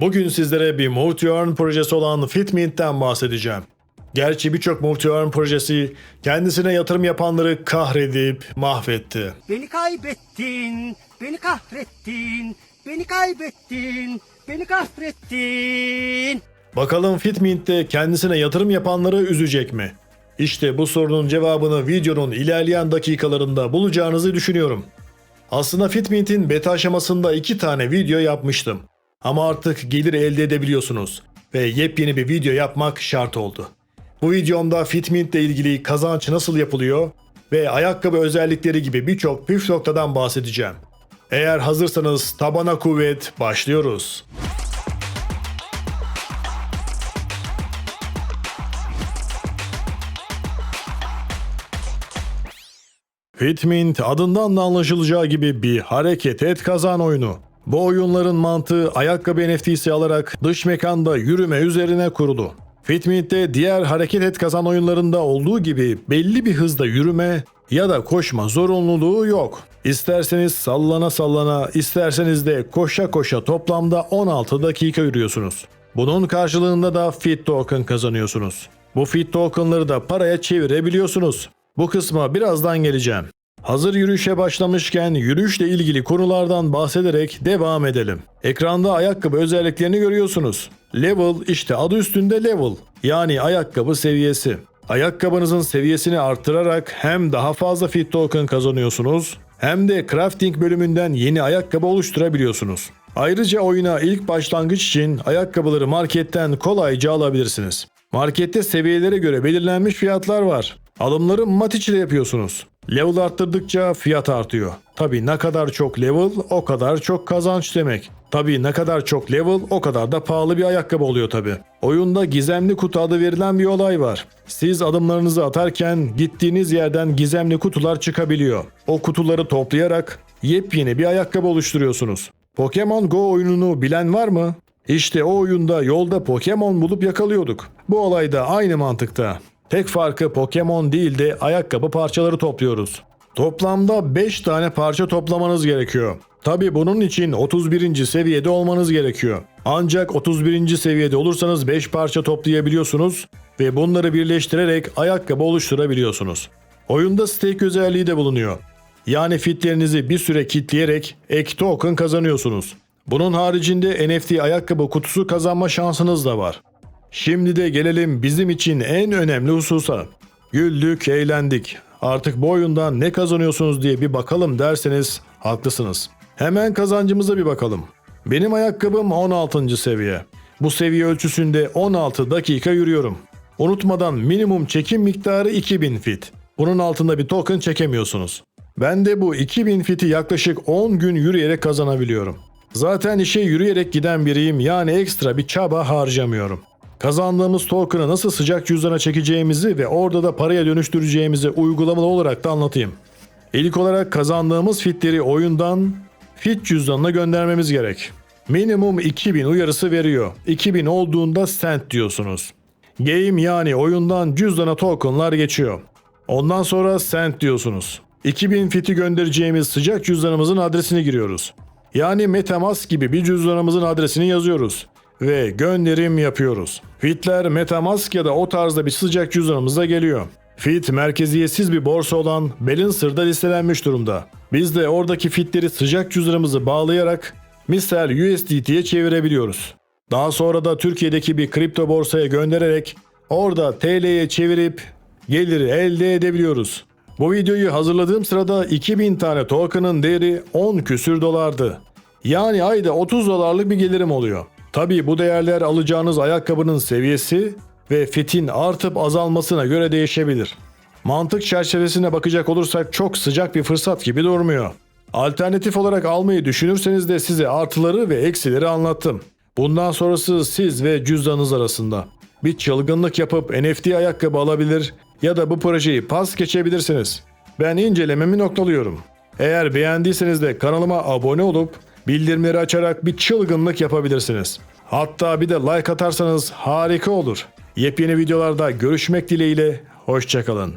Bugün sizlere bir multi-earn projesi olan Fitmint'ten bahsedeceğim. Gerçi birçok multi-earn projesi kendisine yatırım yapanları kahredip mahvetti. Beni kaybettin, beni kahrettin, beni kaybettin, beni kahrettin. Bakalım Fitmint'te kendisine yatırım yapanları üzecek mi? İşte bu sorunun cevabını videonun ilerleyen dakikalarında bulacağınızı düşünüyorum. Aslında Fitmint'in beta aşamasında iki tane video yapmıştım. Ama artık gelir elde edebiliyorsunuz ve yepyeni bir video yapmak şart oldu. Bu videomda Fitmint ile ilgili kazanç nasıl yapılıyor ve ayakkabı özellikleri gibi birçok püf noktadan bahsedeceğim. Eğer hazırsanız tabana kuvvet başlıyoruz. Fitmint adından da anlaşılacağı gibi bir hareket et kazan oyunu. Bu oyunların mantığı ayakkabı NFT'si alarak dış mekanda yürüme üzerine kurulu. Fitmint'te diğer hareket et kazan oyunlarında olduğu gibi belli bir hızda yürüme ya da koşma zorunluluğu yok. İsterseniz sallana sallana, isterseniz de koşa koşa toplamda 16 dakika yürüyorsunuz. Bunun karşılığında da Fit Token kazanıyorsunuz. Bu Fit Token'ları da paraya çevirebiliyorsunuz. Bu kısma birazdan geleceğim. Hazır yürüyüşe başlamışken yürüyüşle ilgili konulardan bahsederek devam edelim. Ekranda ayakkabı özelliklerini görüyorsunuz. Level işte adı üstünde level yani ayakkabı seviyesi. Ayakkabınızın seviyesini arttırarak hem daha fazla fit token kazanıyorsunuz hem de crafting bölümünden yeni ayakkabı oluşturabiliyorsunuz. Ayrıca oyuna ilk başlangıç için ayakkabıları marketten kolayca alabilirsiniz. Markette seviyelere göre belirlenmiş fiyatlar var. Alımları mat de yapıyorsunuz. Level arttırdıkça fiyat artıyor. Tabi ne kadar çok level o kadar çok kazanç demek. Tabi ne kadar çok level o kadar da pahalı bir ayakkabı oluyor tabi. Oyunda gizemli kutu adı verilen bir olay var. Siz adımlarınızı atarken gittiğiniz yerden gizemli kutular çıkabiliyor. O kutuları toplayarak yepyeni bir ayakkabı oluşturuyorsunuz. Pokemon Go oyununu bilen var mı? İşte o oyunda yolda Pokemon bulup yakalıyorduk. Bu olay da aynı mantıkta. Tek farkı Pokemon değil de ayakkabı parçaları topluyoruz. Toplamda 5 tane parça toplamanız gerekiyor. Tabi bunun için 31. seviyede olmanız gerekiyor. Ancak 31. seviyede olursanız 5 parça toplayabiliyorsunuz ve bunları birleştirerek ayakkabı oluşturabiliyorsunuz. Oyunda stake özelliği de bulunuyor. Yani fitlerinizi bir süre kitleyerek ek token kazanıyorsunuz. Bunun haricinde NFT ayakkabı kutusu kazanma şansınız da var. Şimdi de gelelim bizim için en önemli hususa. Güldük, eğlendik. Artık bu oyundan ne kazanıyorsunuz diye bir bakalım derseniz haklısınız. Hemen kazancımıza bir bakalım. Benim ayakkabım 16. seviye. Bu seviye ölçüsünde 16 dakika yürüyorum. Unutmadan minimum çekim miktarı 2000 fit. Bunun altında bir token çekemiyorsunuz. Ben de bu 2000 fiti yaklaşık 10 gün yürüyerek kazanabiliyorum. Zaten işe yürüyerek giden biriyim yani ekstra bir çaba harcamıyorum. Kazandığımız token'ı nasıl sıcak cüzdana çekeceğimizi ve orada da paraya dönüştüreceğimizi uygulamalı olarak da anlatayım. İlk olarak kazandığımız fitleri oyundan fit cüzdanına göndermemiz gerek. Minimum 2000 uyarısı veriyor. 2000 olduğunda cent diyorsunuz. Game yani oyundan cüzdana tokenlar geçiyor. Ondan sonra cent diyorsunuz. 2000 fiti göndereceğimiz sıcak cüzdanımızın adresini giriyoruz. Yani Metamask gibi bir cüzdanımızın adresini yazıyoruz ve gönderim yapıyoruz. Fitler Metamask ya da o tarzda bir sıcak cüzdanımıza geliyor. Fit merkeziyetsiz bir borsa olan Balancer'da listelenmiş durumda. Biz de oradaki fitleri sıcak cüzdanımızı bağlayarak misal USDT'ye çevirebiliyoruz. Daha sonra da Türkiye'deki bir kripto borsaya göndererek orada TL'ye çevirip geliri elde edebiliyoruz. Bu videoyu hazırladığım sırada 2000 tane token'ın değeri 10 küsür dolardı. Yani ayda 30 dolarlık bir gelirim oluyor. Tabii bu değerler alacağınız ayakkabının seviyesi ve fitin artıp azalmasına göre değişebilir. Mantık çerçevesine bakacak olursak çok sıcak bir fırsat gibi durmuyor. Alternatif olarak almayı düşünürseniz de size artıları ve eksileri anlattım. Bundan sonrası siz ve cüzdanınız arasında. Bir çılgınlık yapıp NFT ayakkabı alabilir ya da bu projeyi pas geçebilirsiniz. Ben incelememi noktalıyorum. Eğer beğendiyseniz de kanalıma abone olup bildirimleri açarak bir çılgınlık yapabilirsiniz. Hatta bir de like atarsanız harika olur. Yepyeni videolarda görüşmek dileğiyle, hoşçakalın.